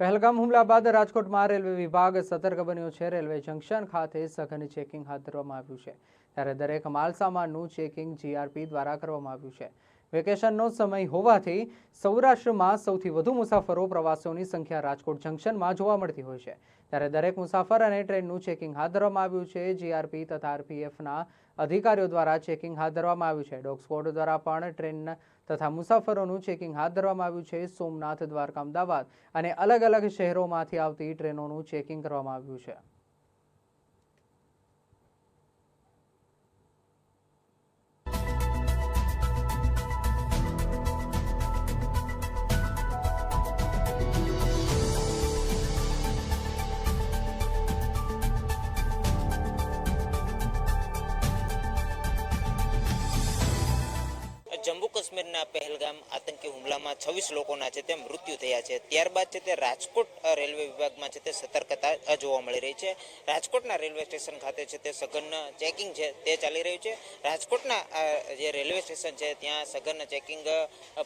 પહેલગામ હુમલા બાદ રાજકોટમાં રેલવે વિભાગ સતર્ક બન્યો છે. રેલવે જંકશન ખાતે સઘન ચેકિંગ હાથ ધરવામાં આવ્યું છે. ત્યારે દરેક માલસામાનનું ચેકિંગ જીઆરપી દ્વારા કરવામાં આવ્યું છે. વેકેશનનો સમય હોવાથી સૌરાષ્ટ્રમાં સૌથી વધુ મુસાફરો પ્રવાસીઓની સંખ્યા રાજકોટ જંકશનમાં જોવા મળતી હોય છે. ત્યારે દરેક મુસાફર અને ટ્રેનનું ચેકિંગ હાથ ધરવામાં આવ્યું છે. જીઆરપી તથા આરપીએફના અધિકારીઓ દ્વારા ચેકિંગ હાથ ધરવામાં આવ્યું છે. ડોગ સ્કોડ દ્વારા પણ ટ્રેન તથા મુસાફરોનું ચેકિંગ હાથ ધરવામાં આવ્યું છે. સોમનાથ, દ્વારકા, અમદાવાદ અને અલગ અલગ શહેરોમાંથી આવતી ટ્રેનોનું ચેકિંગ કરવામાં આવ્યું છે. કાશ્મીરના પહેલગામ આતંકી હુમલામાં છવ્વીસ લોકોના છે તે મૃત્યુ થયા છે. ત્યારબાદ છે તે રાજકોટ રેલવે વિભાગમાં છે તે સતર્કતા જોવા મળી રહી છે. રાજકોટના રેલવે સ્ટેશન ખાતે છે તે સઘન ચેકિંગ છે તે ચાલી રહ્યું છે. રાજકોટના જે રેલવે સ્ટેશન છે ત્યાં સઘન ચેકિંગ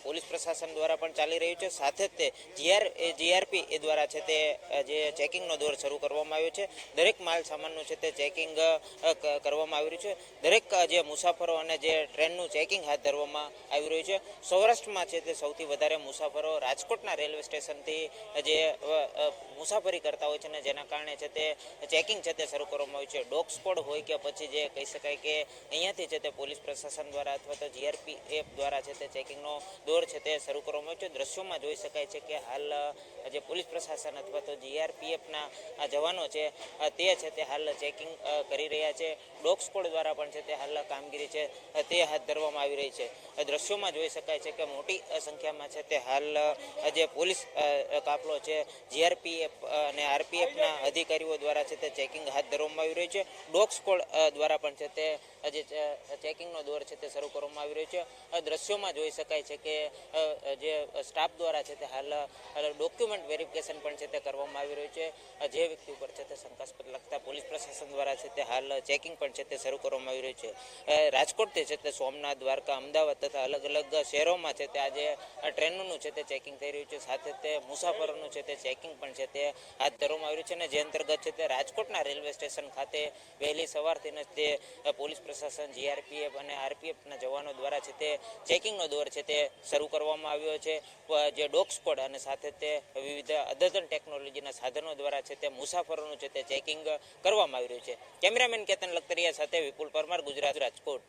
પોલીસ પ્રશાસન દ્વારા પણ ચાલી રહ્યું છે. સાથે જ તે જીઆર જીઆરપી એ દ્વારા છે તે જે ચેકિંગનો દોર શરૂ કરવામાં આવ્યો છે. દરેક માલ સામાનનું છે તે ચેકિંગ કરવામાં આવી રહ્યું છે. દરેક જે મુસાફરો અને જે ટ્રેનનું ચેકિંગ હાથ ધરવામાં આવી રહ્યું છે. સૌરાષ્ટ્રમાં છે તે સૌથી વધારે મુસાફરો રાજકોટના રેલવે સ્ટેશનથી જે મુસાફરી કરતા હોય છે ને જેના કારણે છે તે ચેકિંગ છે તે શરૂ કરવામાં આવ્યું છે. ડોગ સ્કોડ હોય કે પછી જે કહી શકાય કે અહીંયાથી છે તે પોલીસ પ્રશાસન દ્વારા અથવા તો જીઆરપી એપ દ્વારા છે તે ચેકિંગનો દોર છે તે શરૂ કરવામાં આવ્યો છે. દ્રશ્યોમાં જોઈ શકાય છે કે હાલ જે પોલીસ પ્રશાસન અથવા તો જીઆરપીએફના જવાનો છે તે છે તે હાલ ચેકિંગ કરી રહ્યા છે. ડોગ સ્કોડ દ્વારા પણ છે તે હાલ કામગીરી છે તે હાથ ધરવામાં આવી રહી છે. અ, દ્રશ્યોમાં જોઈ શકાય છે કે મોટી સંખ્યામાં છે તે હાલ જે પોલીસ કાફલો છે, જીઆરપીએફ અને આરપીએફના અધિકારીઓ દ્વારા છે તે ચેકિંગ હાથ ધરવામાં આવી રહ્યું છે. ડોગ સ્કોડ દ્વારા પણ છે તે જે ચેકિંગનો દોર છે તે શરૂ કરવામાં આવી રહ્યો છે. દ્રશ્યોમાં જોઈ શકાય છે કે જે સ્ટાફ દ્વારા છે તે હાલ ડોક્યુમેન્ટ વેરિફિકેશન પણ છે તે કરવામાં આવી રહ્યું છે. જે વ્યક્તિ ઉપર છે તે શંકાસ્પદ લગતા પોલીસ પ્રશાસન દ્વારા છે તે હાલ ચેકિંગ પણ છે તે શરૂ કરવામાં આવી રહ્યું છે. રાજકોટથી છે તે સોમનાથ, દ્વારકા, અમદાવાદ તથા અલગ અલગ શહેરોમાં છે તે આજે ટ્રેનોનું છે તે ચેકિંગ થઈ રહ્યું છે. સાથે તે મુસાફરોનું છે તે ચેકિંગ પણ છે તે હાથ ધરવામાં આવ્યું છે અને જે અંતર્ગત છે તે રાજકોટના રેલવે સ્ટેશન ખાતે વહેલી સવારથી જ તે પોલીસ પ્રશાસન જીઆરપીએફ અને આરપીએફના જવાનો દ્વારા છે તે ચેકિંગનો દોર છે તે શરૂ કરવામાં આવ્યો છે. જે ડોગ સ્કોડ અને સાથે તે વિવિધ અદ્યતન ટેકનોલોજીના સાધનો દ્વારા છે તે મુસાફરોનું છે તે ચેકિંગ કરવામાં આવી રહ્યું છે. કેમેરામેન કેતન લખતરિયા સાથે વિપુલ પરમાર, ગુજરાત રાજકોટ.